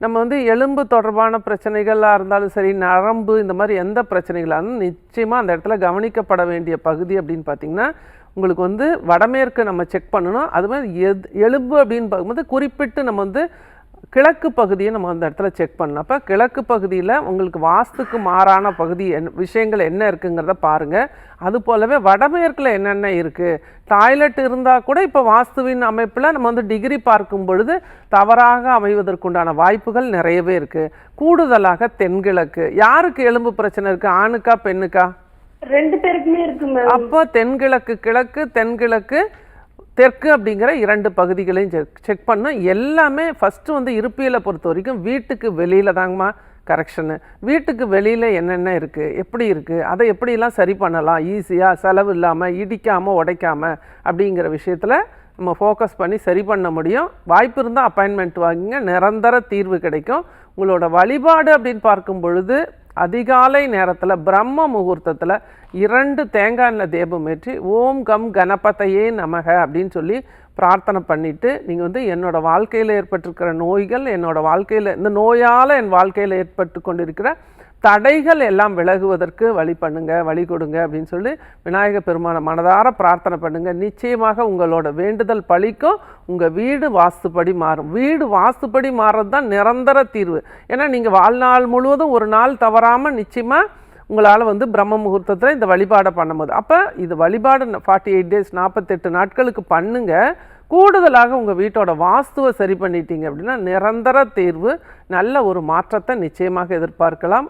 நம்ம வந்து எலும்பு தொடர்பான பிரச்சனைகளாக இருந்தாலும் சரி நரம்பு இந்த மாதிரி எந்த பிரச்சனைகளாக இருந்தாலும் நிச்சயமாக அந்த இடத்துல கவனிக்கப்பட வேண்டிய பகுதி அப்படின்னு பார்த்தீங்கன்னா உங்களுக்கு வந்து வடமேற்கு நம்ம செக் பண்ணணும். அது மாதிரி எது எலும்பு அப்படின்னு பார்க்கும்போது குறிப்பிட்டு நம்ம வந்து கிழக்கு பகுதியை நம்ம அந்த இடத்துல செக் பண்ணணும். அப்போ கிழக்கு பகுதியில் உங்களுக்கு வாஸ்துக்கு மாறான பகுதி என் விஷயங்கள் என்ன இருக்குங்கிறத பாருங்கள் அது போலவே வடமேற்கில் என்னென்ன இருக்குது டாய்லெட் இருந்தால் கூட இப்போ வாஸ்துவின் அமைப்பில் நம்ம வந்து டிகிரி பார்க்கும் பொழுது தவறாக அமைவதற்குண்டான வாய்ப்புகள் நிறையவே இருக்குது கூடுதலாக தென்கிழக்கு. யாருக்கு எலும்பு பிரச்சனை இருக்குது ஆணுக்கா பெண்ணுக்கா? ரெண்டு பேருக்குமே இருக்கு அப்போ தென்கிழக்கு கிழக்கு தென்கிழக்கு தெற்கு அப்படிங்கிற இரண்டு பகுதிகளையும் செக் செக் பண்ணோம். எல்லாமே ஃபஸ்ட்டு வந்து இருப்பியலை பொறுத்த வரைக்கும் வீட்டுக்கு வெளியில் தாங்கம்மா கரெக்ஷனு வீட்டுக்கு வெளியில் என்னென்ன இருக்குது எப்படி இருக்குது அதை எப்படிலாம் சரி பண்ணலாம்? ஈஸியாக செலவு இல்லாமல் இடிக்காமல் உடைக்காமல் அப்படிங்கிற விஷயத்தில் நம்ம ஃபோக்கஸ் பண்ணி சரி பண்ண முடியும். வாய்ப்பு இருந்தால் அப்பாயின்மெண்ட் வாங்குங்க. நிரந்தர தீர்வு கிடைக்கும். உங்களோட வழிபாடு அப்படின்னு பார்க்கும் பொழுது அதிகாலை நேரத்தில் பிரம்ம முகூர்த்தத்தில் இரண்டு தேங்காய் எண்ணெய் தீபம் ஏற்றி ஓம் கம் கணபதையே நமக அப்படின்னு சொல்லி பிரார்த்தனை பண்ணிவிட்டு நீங்கள் வந்து என்னோட வாழ்க்கையில் ஏற்பட்டிருக்கிற நோய்கள் என்னோட வாழ்க்கையில் இந்த நோயால் என் வாழ்க்கையில் ஏற்பட்டு கொண்டிருக்கிற தடைகள் எல்லாம் விலகுவதற்கு வழி பண்ணுங்க வழி கொடுங்க அப்படின்னு சொல்லி விநாயகர் பெருமானை மனதார பிரார்த்தனை பண்ணுங்க. நிச்சயமாக உங்களோட வேண்டுதல் பழிக்கும் உங்கள் வீடு வாஸ்துப்படி மாறும். வீடு வாஸ்துப்படி மாறுறது தான் நிரந்தர தீர்வு. ஏன்னா நீங்கள் வாழ்நாள் முழுவதும் ஒரு நாள் தவறாமல் நிச்சயமாக உங்களால் வந்து பிரம்ம முகூர்த்தத்தில் இந்த வழிபாடை பண்ணும்போது அப்போ இது வழிபாடு ஃபார்ட்டி எயிட் டேஸ் நாற்பத்தெட்டு நாட்களுக்கு பண்ணுங்க. கூடுதலாக உங்கள் வீட்டோட வாஸ்துவை சரி பண்ணிட்டீங்க அப்படின்னா நிரந்தர தீர்வு. நல்ல ஒரு மாற்றத்தை நிச்சயமாக எதிர்பார்க்கலாம்.